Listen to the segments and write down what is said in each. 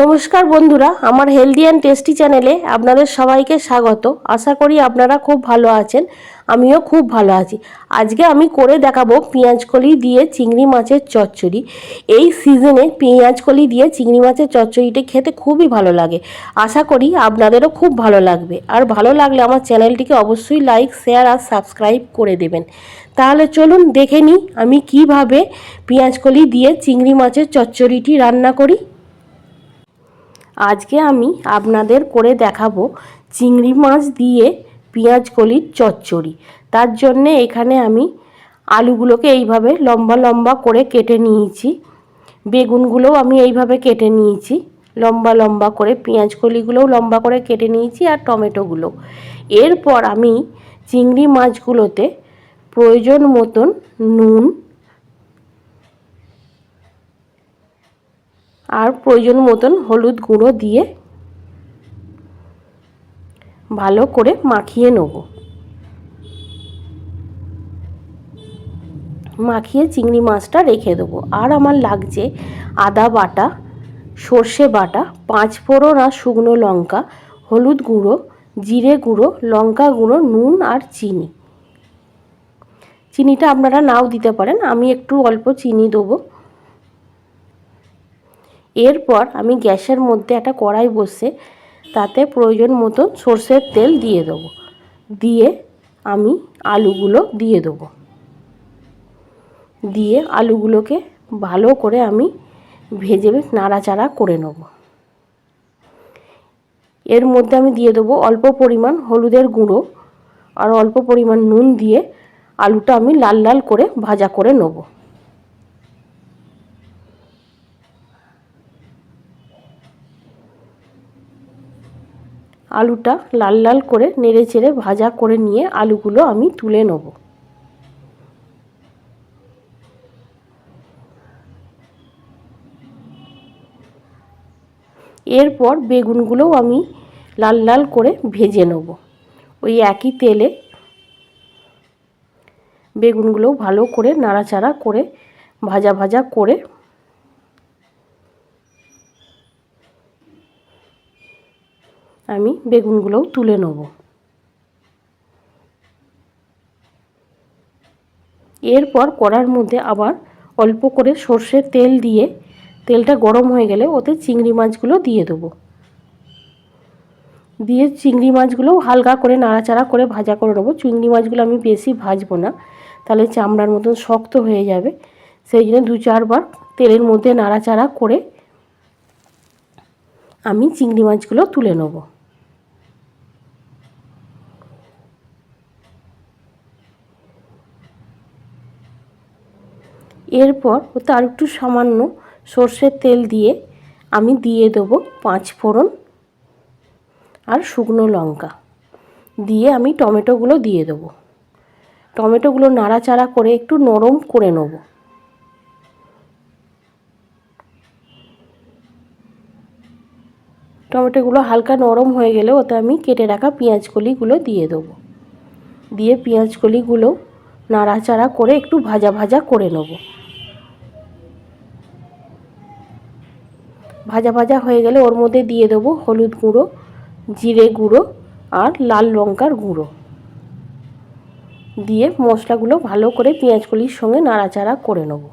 নমস্কার বন্ধুরা, আমার হেলদি অ্যান্ড টেস্টি চ্যানেলে আপনাদের সবাইকে স্বাগত। আশা করি আপনারা খুব ভালো আছেন, আমিও খুব ভালো আছি। আজকে আমি করে দেখাবো পেঁয়াজকলি দিয়ে চিংড়ি মাছের চচ্চড়ি। এই সিজনে পেঁয়াজকলি দিয়ে চিংড়ি মাছের চচ্চড়িটা খেতে খুবই ভালো লাগে। আশা করি আপনাদেরও খুব ভালো লাগবে। আর ভালো লাগলে আমার চ্যানেলটিকে অবশ্যই লাইক শেয়ার আর সাবস্ক্রাইব করে দেবেন। তাহলে চলুন দেখে নিই আমি কীভাবে পেঁয়াজকলি দিয়ে চিংড়ি মাছের চচ্চড়িটি রান্না করি। আজকে আমি আপনাদের করে দেখাবো চিংড়ি মাছ দিয়ে পেঁয়াজ কলির চচ্চড়ি। তার জন্যে এখানে আমি আলুগুলোকে এইভাবে লম্বা লম্বা করে কেটে নিয়েছি। বেগুনগুলোও আমি এইভাবে কেটে নিয়েছি। লম্বা লম্বা করে পেঁয়াজ কলিগুলোও লম্বা করে কেটে নিয়েছি আর টমেটোগুলো। এরপর আমি চিংড়ি মাছগুলোতে প্রয়োজন মতন নুন আর প্রয়োজন মতন হলুদ গুঁড়ো দিয়ে ভালো করে মাখিয়ে নেব। মাখিয়ে চিংড়ি মাছটা রেখে দেবো। আর আমার লাগছে আদা বাটা, সর্ষে বাটা পাঁচ ফোড়ন আর শুকনো লঙ্কা, হলুদ গুঁড়ো, জিরে গুঁড়ো, লঙ্কা গুঁড়ো, নুন আর চিনি। চিনিটা আপনারা নাও দিতে পারেন। আমি একটু অল্প চিনি দেবো। এরপর আমি গ্যাসের মধ্যে একটা কড়াই বসে তাতে প্রয়োজন মতো সর্ষের তেল দিয়ে দেবো। দিয়ে আমি আলুগুলো দিয়ে দেবো। দিয়ে আলুগুলোকে ভালো করে আমি ভেজে নাড়াচাড়া করে নেব। এর মধ্যে আমি দিয়ে দেবো অল্প পরিমাণ হলুদের গুঁড়ো আর অল্প পরিমাণ নুন দিয়ে আলুটা আমি লাল লাল করে ভাজা করে নেব। আলুটা লাল লাল করে নেড়ে চেড়ে ভাজা করে নিয়ে আলুগুলো আমি তুলে নেব। এরপর বেগুনগুলোও আমি লাল লাল করে ভেজে নেব। ওই একই তেলে বেগুনগুলোও ভালো করে নাড়াচাড়া করে ভাজা ভাজা করে আমি বেগুনগুলোও তুলে নেব। এরপর কড়ার মধ্যে আবার অল্প করে সর্ষের তেল দিয়ে, তেলটা গরম হয়ে গেলে ওতে চিংড়ি মাছগুলো দিয়ে দেবো। দিয়ে চিংড়ি মাছগুলোও হালকা করে নাড়াচাড়া করে ভাজা করে নেব। চিংড়ি মাছগুলো আমি বেশি ভাজবো না, তাহলে চামড়ার মতন শক্ত হয়ে যাবে। সেই জন্য দু চারবার তেলের মধ্যে নাড়াচাড়া করে আমি চিংড়ি মাছগুলো তুলে নেব। এরপর ওতে আর একটু সামান্য সর্ষের তেল দিয়ে আমি দিয়ে দেবো পাঁচ ফোড়ন আর শুকনো লঙ্কা। দিয়ে আমি টমেটোগুলো দিয়ে দেবো। টমেটোগুলো নাড়াচাড়া করে একটু নরম করে নেব। টমেটোগুলো হালকা নরম হয়ে গেলে ওতে আমি কেটে রাখা পেঁয়াজ কলিগুলো দিয়ে দেবো। দিয়ে পেঁয়াজ কলিগুলো নাড়াচাড়া করে একটু ভাজা ভাজা করে নেব। ভাজা ভাজা হয়ে গেলে ওর মধ্যে দিয়ে দেবো হলুদ গুঁড়ো, জিরে গুঁড়ো আর লাল লঙ্কার গুঁড়ো। দিয়ে মশলাগুলো ভালো করে পেঁয়াজগুলির সঙ্গে নাড়াচাড়া করে নেব।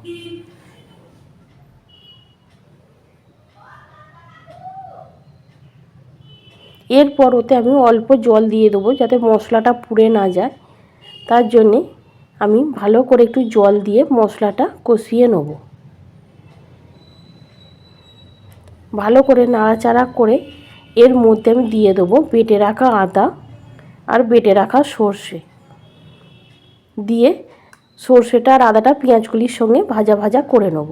এরপর ওতে আমি অল্প জল দিয়ে দেবো যাতে মশলাটা পুড়ে না যায়। তার জন্যে আমি ভালো করে একটু জল দিয়ে মশলাটা কষিয়ে নেব। ভালো করে নাড়াচাড়া করে এর মধ্যে আমি দিয়ে দেবো বেটে রাখা আদা আর বেটে রাখা সর্ষে। দিয়ে সর্ষেটা আর আদাটা পেঁয়াজগুলির সঙ্গে ভাজা ভাজা করে নেব।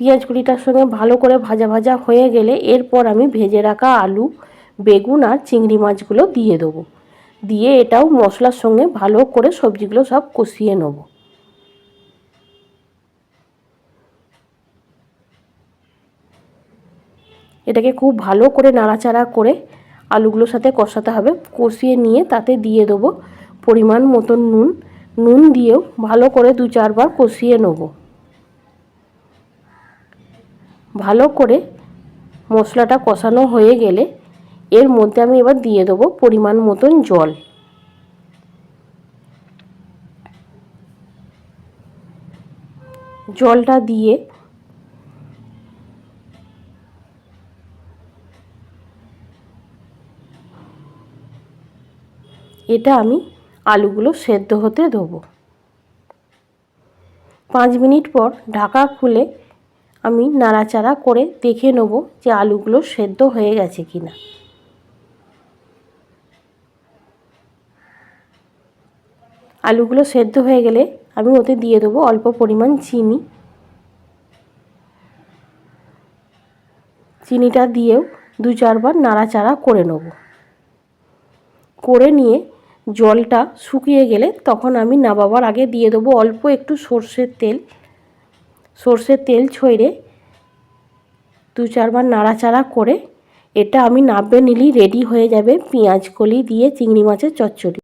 পেঁয়াজগুলিটার সঙ্গে ভালো করে ভাজা ভাজা হয়ে গেলে এরপর আমি ভেজে রাখা আলু, বেগুন আর চিংড়ি মাছগুলো দিয়ে দেবো। দিয়ে এটাও মশলার সঙ্গে ভালো করে সবজিগুলো সব কষিয়ে নেব। এটাকে খুব ভালো করে নাড়াচাড়া করে আলুগুলোর সাথে কষাতে হবে। কষিয়ে নিয়ে তাতে দিয়ে দেবো পরিমাণ মতন নুন। নুন দিয়েও ভালো করে দু চারবার কষিয়ে নেব। ভালো করে মশলাটা কষানো হয়ে গেলে এর মধ্যে আমি এবার দিয়ে দেবো পরিমাণ মতন জল। জলটা দিয়ে এটা আমি আলুগুলো সেদ্ধ হতে দেবো পাঁচ মিনিট পর ঢাকা খুলে আমি নাড়াচাড়া করে দেখে নেব যে আলুগুলো সেদ্ধ হয়ে গেছে কি না আলুগুলো সেদ্ধ হয়ে গেলে আমি ওতে দিয়ে দেবো অল্প পরিমাণ চিনি। চিনিটা দিয়েও দু চারবার নাড়াচাড়া করে নেব। করে নিয়ে জলটা শুকিয়ে গেলে তখন আমি নাবাবার আগে দিয়ে দেবো অল্প একটু সর্ষের তেল। সর্ষের তেল ছড়ে দু চারবার নাড়াচাড়া করে এটা আমি নাববে নিলেই রেডি হয়ে যাবে। পেঁয়াজ কলি দিয়ে চিংড়ি মাছের চচ্চড়ি।